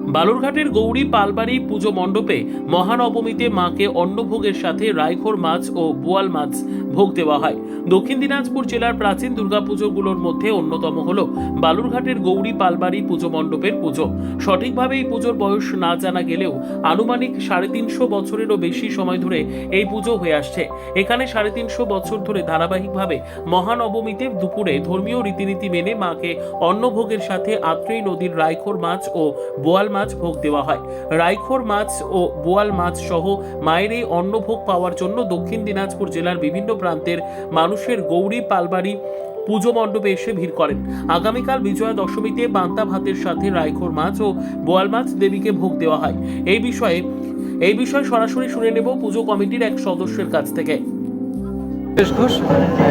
বালুরঘাটের গৌরী পালবাড়ি পুজো মণ্ডপে মহানবমীতে মাকে অন্নভোগের সাথে রায়খোর মাছ ও বোয়াল মাছ ভোগ দেওয়া হয়। দক্ষিণ দিনাজপুর জেলার প্রাচীন দুর্গাপুজোগুলোর মধ্যে অন্যতম হল বালুরঘাটের গৌরী পালবাড়ি পুজো মণ্ডপের পুজো। সঠিকভাবে এই পুজোর বয়স না জানা গেলেও আনুমানিক সাড়ে তিনশো বছরেরও বেশি সময় ধরে এই পুজো হয়ে আসছে। এখানে সাড়ে তিনশো বছর ধরে ধারাবাহিকভাবে মহানবমীতে দুপুরে ধর্মীয় রীতিনীতি মেনে মাকে অন্নভোগের সাথে আত্রেই নদীর রায়খোর মাছ ও বোয়াল মাছ ভোগ দেওয়া হয়। রায়খোর মাছ ও বোয়াল মাছ সহ মায়ের এই অন্নভোগ পাওয়ার জন্য দক্ষিণ দিনাজপুর জেলার বিভিন্ন প্রান্তের মানুষের গৌরী পালবাড়ি পুজো মণ্ডপে এসে ভিড় করেন। আগামীকাল বিজয়া দশমীতে পান্তা ভাতের সাথে রায়খোর মাছ ও বোয়াল মাছ দেবীকে ভোগ দেওয়া হয়। এই বিষয়ে এই বিষয়ে সরাসরি শুনে নেব পুজো কমিটির এক সদস্যের কাছ থেকে। ঘোষ,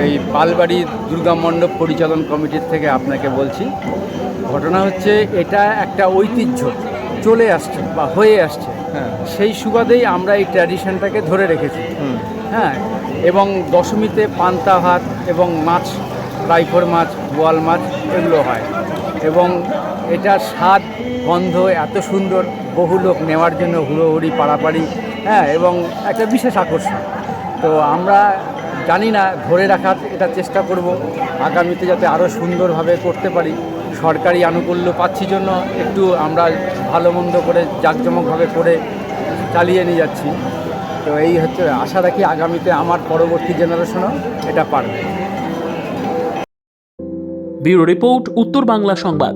এই পালবাড়ি দুর্গা মণ্ডপ পরিচালন কমিটির থেকে আপনাকে বলছি। ঘটনা হচ্ছে, এটা একটা ঐতিহ্য। চলে আসছে বা হয়ে আসছে সেই সুবাদেই আমরা এই ট্র্যাডিশনটাকে ধরে রেখেছি। হ্যাঁ এবং দশমীতে পান্তা ভাত এবং মাছ রাইফোর মাছ বোয়াল মাছ এগুলো হয়। এবং এটার স্বাদ গন্ধ এত সুন্দর বহু লোক নেওয়ার জন্য হুড়োহুড়ি পাড়াপাড়ি হ্যাঁ এবং একটা বিশেষ আকর্ষণ। তো আমরা জানি না ধরে রাখার এটা চেষ্টা করব। আগামীতে যাতে আরও সুন্দরভাবে করতে পারি। সরকারি আনুকূল্য পাচ্ছি জন্য একটু আমরা ভালো মন্দ করে জাঁকজমকভাবে করে চালিয়ে নিয়ে যাচ্ছি। তো এই হচ্ছে আশা রাখি আগামীতে আমার পরবর্তী জেনারেশনও এটা পারবে। ব্যুরো রিপোর্ট, উত্তর বাংলা সংবাদ।